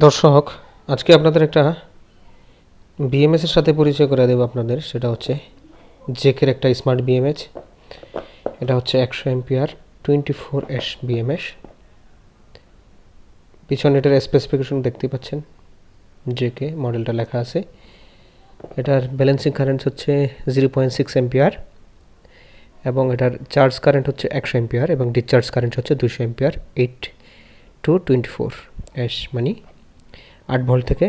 দর্শক, আজকে আপনাদের একটা বিএমএস এর সাথে পরিচয় করে দেবো আপনাদের। সেটা হচ্ছে জেকের একটা স্মার্ট বিএমএস এটা হচ্ছে একশো ampere twenty four S BMS পিছনে এটার স্পেসিফিকেশন দেখতে পাচ্ছেন, জেকে মডেলটা লেখা আছে। এটার ব্যালেন্সিং কারেন্ট হচ্ছে জিরো পয়েন্ট সিক্স এমপিআর এবং এটার চার্জ কারেন্ট হচ্ছে একশো এমপিআর এবং ডিসচার্জ কারেন্ট হচ্ছে দুশো ampere eight two twenty four S মানে আট ভোল্ট থেকে,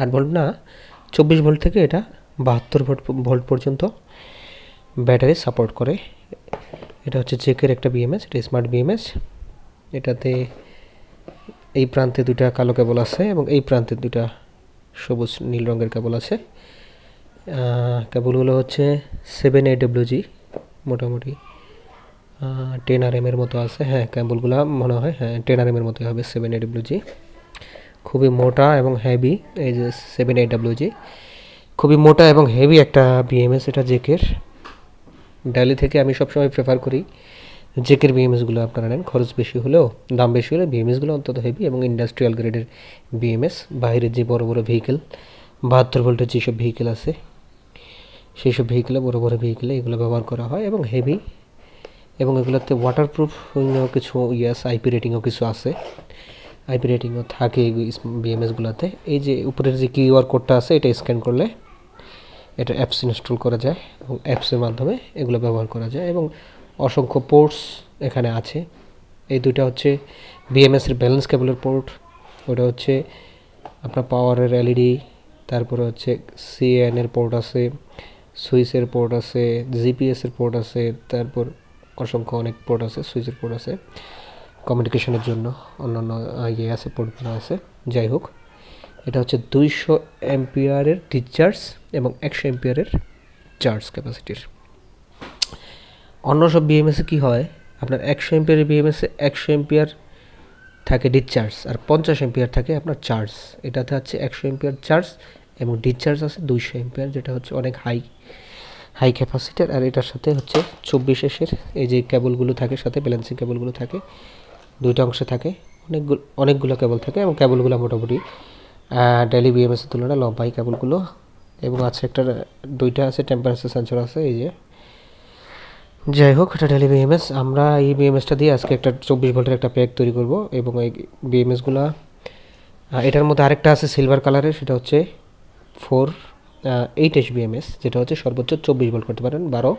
আট ভোল্ট না, চব্বিশ ভোল্ট থেকে এটা বাহাত্তর ভোল্ট ভোল্ট পর্যন্ত ব্যাটারি সাপোর্ট করে। এটা হচ্ছে চেকের একটা বিএমএস এটা স্মার্ট বিএমএস এটাতে এই প্রান্তে দুইটা কালো কেবল আছে এবং এই প্রান্তে দুইটা সবুজ নীল রঙের কেবল আছে। কেবলগুলো হচ্ছে সেভেন এ জি মোটামুটি টেন আর এর মতো আছে। হ্যাঁ কেবলগুলো মনে হয় হ্যাঁ টেন আর এর মতোই হবে সেভেন এ জি খুবই মোটা এবং হেভি এই যে সেভেন এইট জি খুবই মোটা এবং হেভি একটা বিএমএস এটা জেকের ডালি থেকে আমি সবসময় প্রেফার করি জেকের বিএমএসগুলো আপনারা নেন। খরচ বেশি হলেও, দাম বেশি হলে বিএমএসগুলো অন্তত হেভি এবং ইন্ডাস্ট্রিয়াল গ্রেডের বিএমএস বাইরের যে বড় বড় ভেহিকেল বাহাত্তর ভোল্টের যেসব ভেহিকেল আছে সেই সব ভেহিকেলে বড় বড় ভেহিকেলে এগুলো ব্যবহার করা হয় এবং হেভি এবং এগুলোতে ওয়াটারপ্রুফ কিছু ইয়ে আছে আইপি রেটিংও কিছু আছে। আইপি রেটিংও থাকে এই বিএমএসগুলোতে এই যে উপরের যে কিউআর কোডটা আছে, এটা স্ক্যান করলে এটা অ্যাপস ইনস্টল করা যায় এবং অ্যাপসের মাধ্যমে এগুলো ব্যবহার করা যায় এবং অসংখ্য পোর্টস এখানে আছে। এই দুইটা হচ্ছে বিএমএস এর ব্যালেন্স কেবলের পোর্ট ওটা হচ্ছে আপনার পাওয়ারের এলইডি তারপরে হচ্ছে সিএন এর পোর্ট আছে সুইচের পোর্ট আছে জিপিএস এর পোর্ট আছে, তারপর অসংখ্য অনেক পোর্ট আছে সুইচের পোর্ট আছে। কমিউনিকেশনের জন্য অন্যান্য ইয়ে আছে পোর্টগুলো আছে। যাই হোক, এটা হচ্ছে দুইশো এমপিয়ারের ডিসচার্জ এবং একশো এমপিয়ারের চার্জ ক্যাপাসিটির অন্য সব বিএমএসে কী হয়? আপনার একশো এমপিয়ারের বিএমএসে একশো এমপিয়ার থাকে ডিসচার্জ আর পঞ্চাশ এমপিয়ার থাকে আপনার চার্জ এটাতে হচ্ছে একশো এমপিয়ার চার্জ এবং ডিসচার্জ আছে দুইশো এমপিয়ার যেটা হচ্ছে অনেক হাই হাই ক্যাপাসিটার আর এটার সাথে হচ্ছে চব্বিশ এসের এই যে কেবলগুলো থাকে, সাথে ব্যালেন্সিং কেবলগুলো থাকে দুইটা অংশে থাকে। অনেকগুলো অনেকগুলো কেবল থাকে এবং কেবলগুলো মোটামুটি ডেলি বিএমএসের তুলনায় লম্বাই কেবলগুলো। এবং আছে একটা, দুইটা আছে টেম্পারেচার সেন্সর আছে, এই যে। যাই হোক, এটা ডেলি বিএমএস আমরা এই বিএমএসটা দিয়ে আজকে একটা চব্বিশ ভোল্টের একটা প্যাক তৈরি করব এবং এই বিএমএসগুলো এটার মধ্যে আরেকটা আছে সিলভার কালারের সেটা হচ্ছে ফোর এইট এস বিএমএস যেটা হচ্ছে সর্বোচ্চ চব্বিশ ভোল্ট করতে পারেন, বারো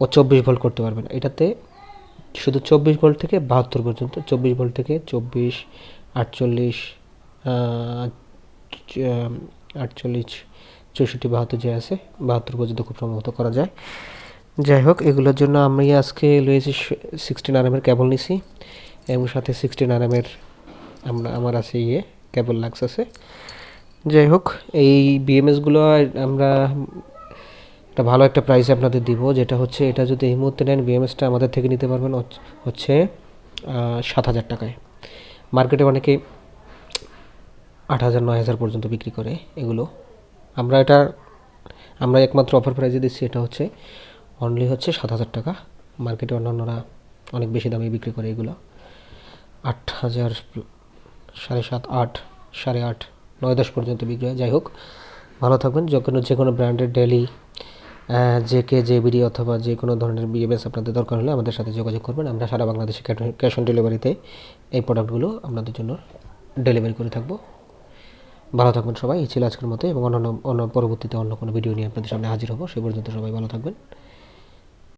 ও চব্বিশ ভোল্ট করতে পারবেন। এটাতে শুধু চব্বিশ ভোল্ট থেকে বাহাত্তর পর্যন্ত, চব্বিশ ভোল্ট থেকে চব্বিশ, আটচল্লিশ আটচল্লিশ, চৌষট্টি, বাহাত্তর যে আছে, বাহাত্তর পর্যন্ত খুব সম্ভবত করা যায়। যাই হোক, এগুলোর জন্য আমি আজকে লয়েছি সিক্সটিন আরামের কেবল নিছি এবং সাথে সিক্সটিন আরামের আমরা, আমার আছে ইয়ে কেবল লাক্স আছে। যাই হোক, এই বিএমএসগুলো আমরা একটা ভালো একটা প্রাইসে আপনাদের দিব, যেটা হচ্ছে এটা যদি এই মুহূর্তে নেন বিএমএসটা আমাদের থেকে নিতে পারবেন হচ্ছে সাত হাজার টাকায়। মার্কেটে অনেকে আট হাজার, নয় হাজার পর্যন্ত বিক্রি করে এগুলো। আমরা এটা আমরা একমাত্র অফার প্রাইসে দিচ্ছি, এটা হচ্ছে অনলি হচ্ছে সাত হাজার টাকা। মার্কেটে অন্যান্যরা অনেক বেশি দামে বিক্রি করে এগুলো। আট হাজার, সাড়ে সাত, আট, সাড়ে আট, নয় দশ পর্যন্ত বিক্রি হয়। যাই হোক, ভালো থাকবেন। যখন যে কোনো ব্র্যান্ডের ডেলি যে কে, যে বিডি অথবা যে কোনো ধরনের বিএমএস আপনাদের দরকার হলে আমাদের সাথে যোগাযোগ করবেন। আমরা সারা বাংলাদেশে ক্যাশ অন ডেলিভারিতে এই প্রোডাক্টগুলো আপনাদের জন্য ডেলিভারি করে থাকব। ভালো থাকবেন সবাই। এই ছিল আজকের মতো এবং অন্যান্য, অন্য পরবর্তীতে অন্য কোনো ভিডিও নিয়ে আপনাদের সামনে হাজির হব। সে পর্যন্ত সবাই ভালো থাকবেন।